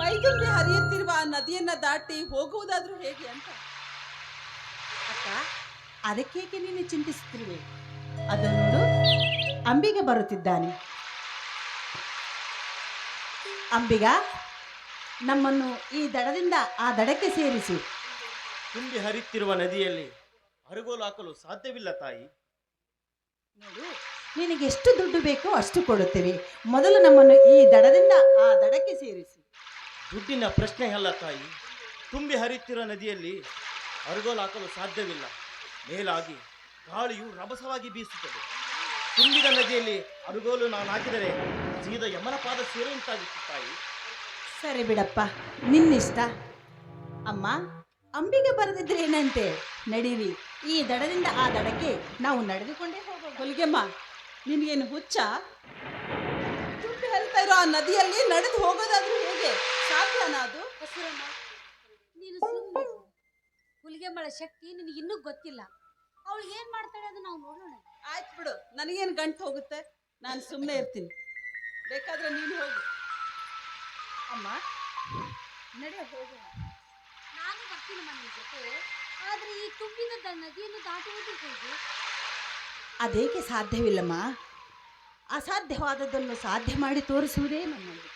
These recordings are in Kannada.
ಮೈದುಂಬಿ ಹರಿಯುತ್ತಿರುವ ಆ ನದಿಯನ್ನ ದಾಟಿ ಹೋಗುವುದಾದ್ರೂ ಹೇಗೆ ಅಂತ? ಅಕ್ಕ ಅದಕ್ಕೇಕೆ ನೀನು ಚಿಂತಿಸುತ್ತಿರುವೆ? ಅದನ್ನು ಅಂಬಿಗೆ ಬರುತ್ತಿದ್ದಾನೆ. ಅಂಬಿಗ ನಮ್ಮನ್ನು ಈ ದಡದಿಂದ ಆ ದಡಕ್ಕೆ ಸೇರಿಸಿ. ತುಂಬಿ ಹರಿಯುತ್ತಿರುವ ನದಿಯಲ್ಲಿ ಅರುಗೋಲು ಹಾಕಲು ಸಾಧ್ಯವಿಲ್ಲ ತಾಯಿ. ನೋಡು ನಿನಗೆ ಎಷ್ಟು ದುಡ್ಡು ಬೇಕೋ ಅಷ್ಟು ಕೊಡುತ್ತೇವೆ. ಮೊದಲು ನಮ್ಮನ್ನು ಈ ದಡದಿಂದ ಆ ದಡಕ್ಕೆ ಸೇರಿಸು. ದುಡ್ಡಿನ ಪ್ರಶ್ನೆ ಅಲ್ಲ ತಾಯಿ. ತುಂಬಿ ಹರಿಯುತ್ತಿರುವ ನದಿಯಲ್ಲಿ ಅರಗೋಲು ಹಾಕಲು ಸಾಧ್ಯವಿಲ್ಲ. ಮೇಲಾಗಿ ಗಾಳಿಯು ರಭಸವಾಗಿ ಬೀಸುತ್ತದೆ. ತುಂಬಿದ ನದಿಯಲ್ಲಿ ಅರಗೋಲು ನಾನು ಹಾಕಿದರೆ ಸೀದಾ ಯಮನ ಪಾದ ಸೇರುವಂತಾಗಿತ್ತು ತಾಯಿ. ಸರಿ ಬಿಡಪ್ಪ, ನಿನ್ನಿಷ್ಟ. ಅಮ್ಮ, ಅಂಬಿಗೆ ಬರೆದಿದ್ರೆ ಏನಂತೆ? ನಡೀರಿ, ಈ ದಡದಿಂದ ಆ ದಡಕ್ಕೆ ನಾವು ನಡೆದುಕೊಂಡೇ ಹೋಗೋ ಹೊಲಿಗೆಮ್ಮ ನಿನಗೇನು ಹುಚ್ಚ? ಹರಿತಾ ಇರೋ ಆ ನದಿಯಲ್ಲಿ ನಡೆದು ಹೋಗೋದಾದ್ರೂ ಹೇಗೆ? ಸಾಧ್ಯನಾ ಅದು? ಹಸುರಮ್ಮ ನೀನು ಸುಮ್ಮನೆ ಮಳೆ ಶಕ್ತಿ ನಿನಗೆ ಇನ್ನೂ ಗೊತ್ತಿಲ್ಲ. ಅವಳು ಏನ್ ಮಾಡ್ತಾಳೆ ಅದು ನಾವು ನೋಡೋಣ. ಆಯ್ತು ಬಿಡು. ನನಗೇನು ಗಂಟು ಹೋಗುತ್ತೆ? ನಾನು ಸುಮ್ಮನೆ ಇರ್ತೀನಿ. ಬೇಕಾದ್ರೆ ನೀನು ಹೋಗು. ಅಮ್ಮ ನಡೆ ಹೋಗು ನಾನು ಬರ್ತೀನಿ ಮನೆ ಜೊತೆ. ಆದ್ರೆ ಈ ತುಂಬಿದ ದ- ನದಿಯನ್ನು ದಾಟುವುದು ಹೇಗೆ? ಅದೇಕೆ ಸಾಧ್ಯವಿಲ್ಲಮ್ಮ? ಅಸಾಧ್ಯವಾದದ್ದನ್ನು ಸಾಧ್ಯ ಮಾಡಿ ತೋರಿಸುವುದೇ ನಮ್ಮಲ್ಲಿ.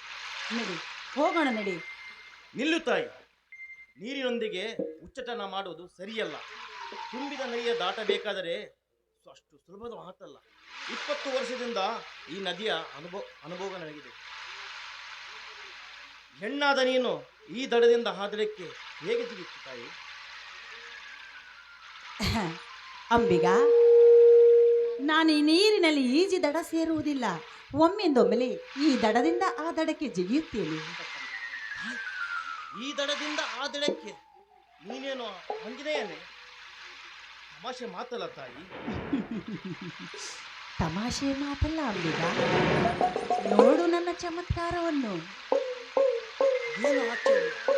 ನಡಿ ಹೋಗೋಣ ನಡಿ. ನಿಲ್ಲು ತಾಯಿ. ನೀರಿನೊಂದಿಗೆ ಉಚ್ಚಟನ ಮಾಡುವುದು ಸರಿಯಲ್ಲ. ತುಂಬಿದ ನದಿಯ ದಾಟಬೇಕಾದರೆ ಅಷ್ಟು ಸುಲಭದ ಮಾತಲ್ಲ. ಇಪ್ಪತ್ತು ವರ್ಷದಿಂದ ಈ ನದಿಯ ಅನುಭವ ಅನುಭವ ನನಗಿದೆ. ಹೆಣ್ಣಾದ ನೀನು ಈ ದಡದಿಂದ ಹಾದಡಕ್ಕೆ ಹೇಗೆ ಜಿಗಿತ್ತು ತಾಯಿ? ಅಂಬಿಗ ನಾನು ಈ ನೀರಿನಲ್ಲಿ ಈಜಿ ದಡ ಸೇರುವುದಿಲ್ಲ. ಒಮ್ಮೆಂದೊಮ್ಮೆಲೆ ಈ ದಡದಿಂದ ಆ ದಡಕ್ಕೆ ಜಿಗಿಯುತ್ತೇನೆ. ಈ ದಡದಿಂದ ಆ ದಡಕ್ಕೆ ನೀನೇನು ಹಂಗಿದೆಯೇನೆ ತಮಾಷೆ ಮಾತಲ್ಲ ತಾಯಿ. ತಮಾಷೆ ಮಾತಲ್ಲ ಅಂಬಿಗ ನೋಡು ನನ್ನ ಚಮತ್ಕಾರವನ್ನು. ಏನು ಆಶ್ಚರ್ಯ?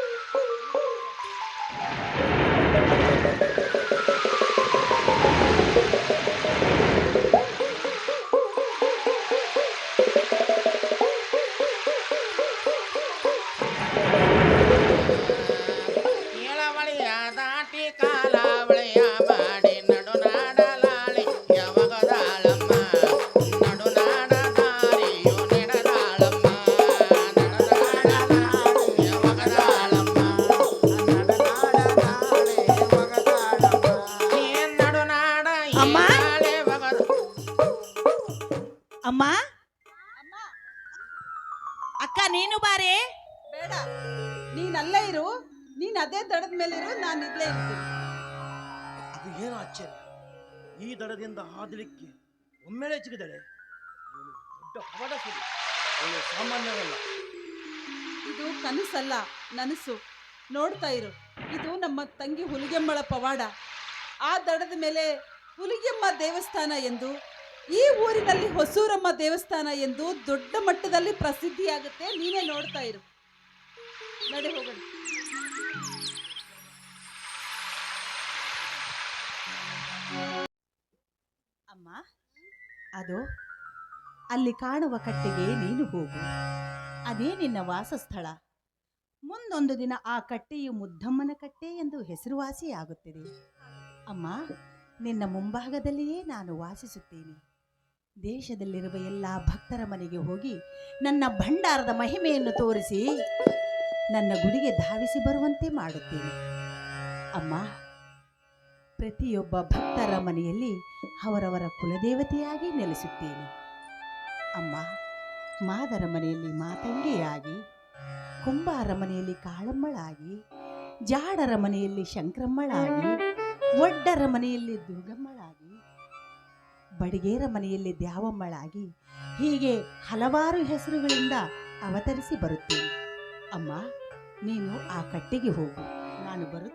ಅಮ್ಮ? ಅಕ್ಕ ನೀನು ಬಾರೆ? ಬೇಡ. ನೀನ್ ಅಲ್ಲೇ ಇರು. ನೀನ್ ಅದೇ ದಡದ ಮೇಲೆ ಇರು. ನಾನು ಇಲ್ಲೇ ಇರ್ತೀನಿ. ಅದು ಏನು ಆಶ್ಚರ್ಯ? ಈ ದಡದಿಂದ ಹಾದಲಿಕ್ಕೆ ಒಮ್ಮೆಲೆ ಚಿಗಿದಳೆ? ದೊಡ್ಡ ಹವಡ ಸುರಿ. ಅವಳು ಸಾಮಾನ್ಯವಲ್ಲ ಇದು ಕನಸಲ್ಲ ನನಸು. ನೋಡ್ತಾ ಇರು. ಇದು ನಮ್ಮ ತಂಗಿ ಹುಲಿಗೆಮ್ಮಳ ಪವಾಡ. ಆ ದಡದ ಮೇಲೆ ಹುಲಿಗೆಮ್ಮ ದೇವಸ್ಥಾನ ಎಂದು ಈ ಊರಿನಲ್ಲಿ ಹೊಸೂರಮ್ಮ ದೇವಸ್ಥಾನ ಎಂದು ದೊಡ್ಡ ಮಟ್ಟದಲ್ಲಿ ಪ್ರಸಿದ್ಧಿಯಾಗುತ್ತೆ. ನೀನೇ ನೋಡ್ತಾ ಇರು. ನಡೆ, ಹೋಗೋಣ. ಅಮ್ಮ, ಅದು, ಅಲ್ಲಿ ಕಾಣುವ ಕಟ್ಟೆಗೆ ನೀನು ಹೋಗು. ಅದೇ ನಿನ್ನ ವಾಸಸ್ಥಳ. ಮುಂದೊಂದು ದಿನ ಆ ಕಟ್ಟೆಯು ಮುದ್ದಮ್ಮನ ಕಟ್ಟೆ ಎಂದು ಹೆಸರುವಾಸಿಯಾಗುತ್ತದೆ. ಅಮ್ಮ, ನಿನ್ನ ಮುಂಭಾಗದಲ್ಲಿಯೇ ನಾನು ವಾಸಿಸುತ್ತೇನೆ. ದೇಶದಲ್ಲಿರುವ ಎಲ್ಲ ಭಕ್ತರ ಮನೆಗೆ ಹೋಗಿ ನನ್ನ ಭಂಡಾರದ ಮಹಿಮೆಯನ್ನು ತೋರಿಸಿ ನನ್ನ ಗುಡಿಗೆ ಧಾವಿಸಿ ಬರುವಂತೆ ಮಾಡುತ್ತೇನೆ. ಅಮ್ಮ, ಪ್ರತಿಯೊಬ್ಬ ಭಕ್ತರ ಮನೆಯಲ್ಲಿ ಅವರವರ ಕುಲದೇವತೆಯಾಗಿ ನೆಲೆಸುತ್ತೇನೆ. ಅಮ್ಮ, ಮಾದರ ಮನೆಯಲ್ಲಿ ಮಾತಂಗಿಯಾಗಿ, ಕುಂಬಾರ ಮನೆಯಲ್ಲಿ ಕಾಳಮ್ಮಳಾಗಿ, ಜಾಡರ ಮನೆಯಲ್ಲಿ ಶಂಕ್ರಮ್ಮಳಾಗಿ, ಒಡ್ಡರ ಮನೆಯಲ್ಲಿ ದುರ್ಗಮ್ಮಳಾಗಿ ಬಡಿಗೇರ ಮನೆಯಲ್ಲಿ ದ್ಯಾವಮ್ಮಳಾಗಿ ಹೀಗೆ ಹಲವಾರು ಹೆಸರುಗಳಿಂದ ಅವತರಿಸಿ ಬರುತ್ತೇನೆ. ಅಮ್ಮ, ನೀನು ಆ ಕಟ್ಟೆಗೆ ಹೋಗು. ನಾನು ಬರು